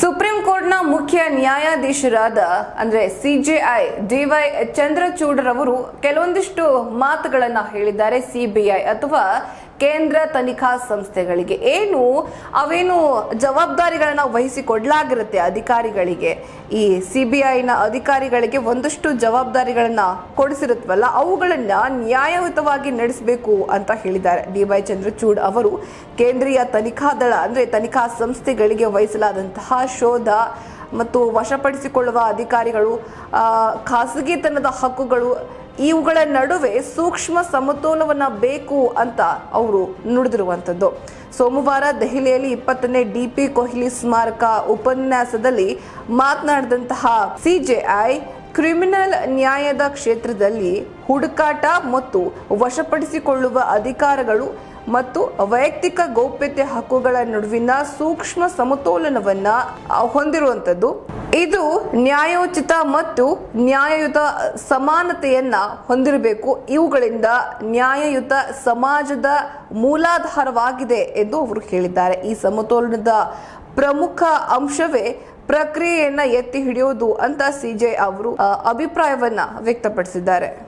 Supreme ಕೋರ್ಟ್ನ ಮುಖ್ಯ ನ್ಯಾಯಾಧೀಶರಾದ ಅಂದ್ರೆ ಸಿಜೆಐ ಡಿವೈ ಚಂದ್ರಚೂಡರವರು ಕೆಲವೊಂದಿಷ್ಟು ಮಾತುಗಳನ್ನ ಹೇಳಿದ್ದಾರೆ ಸಿಬಿಐ ಅಥವಾ ಕೇಂದ್ರ ತನಿಖಾ ಸಂಸ್ಥೆಗಳಿಗೆ. ಏನು? ಅವೇನು ಜವಾಬ್ದಾರಿಗಳನ್ನು ವಹಿಸಿಕೊಡ್ಲಾಗಿರುತ್ತೆ ಅಧಿಕಾರಿಗಳಿಗೆ? ಈ ಸಿಬಿಐನ ಅಧಿಕಾರಿಗಳಿಗೆ ಒಂದಷ್ಟು ಜವಾಬ್ದಾರಿಗಳನ್ನ ಕೊಡಿಸಿರುತ್ತವಲ್ಲ, ಅವುಗಳನ್ನ ನ್ಯಾಯಯುತವಾಗಿ ನಡೆಸಬೇಕು ಅಂತ ಹೇಳಿದ್ದಾರೆ. ಡಿ ವೈ ಚಂದ್ರಚೂಡ್ ಅವರು ಕೇಂದ್ರೀಯ ತನಿಖಾ ದಳ, ಅಂದ್ರೆ ತನಿಖಾ ಸಂಸ್ಥೆಗಳಿಗೆ ವಹಿಸಲಾದಂತಹ ಶೋಧ ಮತ್ತು ವಶಪಡಿಸಿಕೊಳ್ಳುವ ಅಧಿಕಾರಿಗಳು ಖಾಸಗಿತನದ ಹಕ್ಕುಗಳು ಇವುಗಳ ನಡುವೆ ಸೂಕ್ಷ್ಮ ಸಮತೋಲವನ್ನ ಬೇಕು ಅಂತ ಅವರು ನುಡಿದಿರುವಂಥದ್ದು. ಸೋಮವಾರ ದೆಹಲಿಯಲ್ಲಿ ಇಪ್ಪತ್ತನೇ ಡಿ ಪಿ ಕೊಹ್ಲಿ ಸ್ಮಾರಕ ಉಪನ್ಯಾಸದಲ್ಲಿ ಮಾತನಾಡಿದಂತಹ ಸಿಜೆಐ ಕ್ರಿಮಿನಲ್ ನ್ಯಾಯದ ಕ್ಷೇತ್ರದಲ್ಲಿ ಹುಡುಕಾಟ ಮತ್ತು ವಶಪಡಿಸಿಕೊಳ್ಳುವ ಅಧಿಕಾರಗಳು ಮತ್ತು ವೈಯಕ್ತಿಕ ಗೌಪ್ಯತೆ ಹಕ್ಕುಗಳ ನಡುವಿನ ಸೂಕ್ಷ್ಮ ಸಮತೋಲನವನ್ನ ಹೊಂದಿರುವಂಥದ್ದು. ಇದು ನ್ಯಾಯೋಚಿತ ಮತ್ತು ನ್ಯಾಯಯುತ ಸಮಾನತೆಯನ್ನ ಹೊಂದಿರಬೇಕು. ಇವುಗಳಿಂದ ನ್ಯಾಯಯುತ ಸಮಾಜದ ಮೂಲಾಧಾರವಾಗಿದೆ ಎಂದು ಅವರು ಹೇಳಿದ್ದಾರೆ. ಈ ಸಮತೋಲನದ ಪ್ರಮುಖ ಅಂಶವೇ ಪ್ರಕ್ರಿಯೆಯನ್ನ ಎತ್ತಿ ಹಿಡಿಯೋದು ಅಂತ ಸಿಜೆ ಅವರು ಅಭಿಪ್ರಾಯವನ್ನ ವ್ಯಕ್ತಪಡಿಸಿದ್ದಾರೆ.